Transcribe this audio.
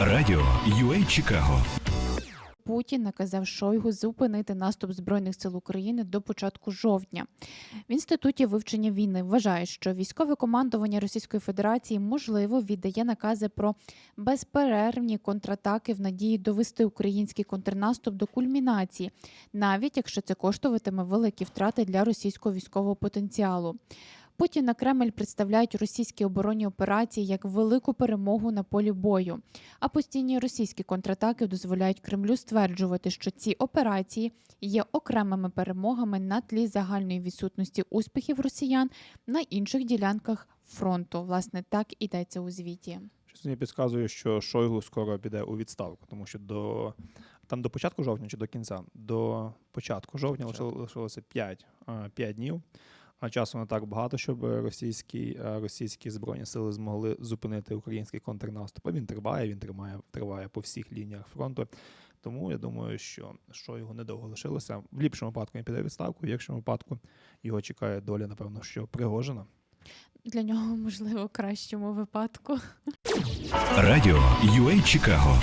Радіо UA Чикаго Путін наказав Шойгу зупинити наступ збройних сил України до початку жовтня. В інституті вивчення війни вважають, що військове командування Російської Федерації можливо віддає накази про безперервні контратаки в надії довести український контрнаступ до кульмінації, навіть якщо це коштуватиме великі втрати для російського військового потенціалу. Путін на Кремль представляють російські оборонні операції як велику перемогу на полі бою. А постійні російські контратаки дозволяють Кремлю стверджувати, що ці операції є окремими перемогами на тлі загальної відсутності успіхів росіян на інших ділянках фронту. Власне, так йдеться у звіті. Щось мені підказує, що Шойгу скоро піде у відставку, тому що до там до початку жовтня чи до кінця? До початку жовтня лишило- лишилося 5, 5 днів. А часу не так багато, щоб російські, е, російські збройні сили змогли зупинити український контрнаступ. А він триває, він тримає, триває по всіх лініях фронту. Тому я думаю, що Шойгу недовго лишилося. В ліпшому випадку він піде відставку, в гіршому випадку його чекає доля, напевно, що Пригожина. Для нього можливо кращому випадку. Радіо UA Чикаго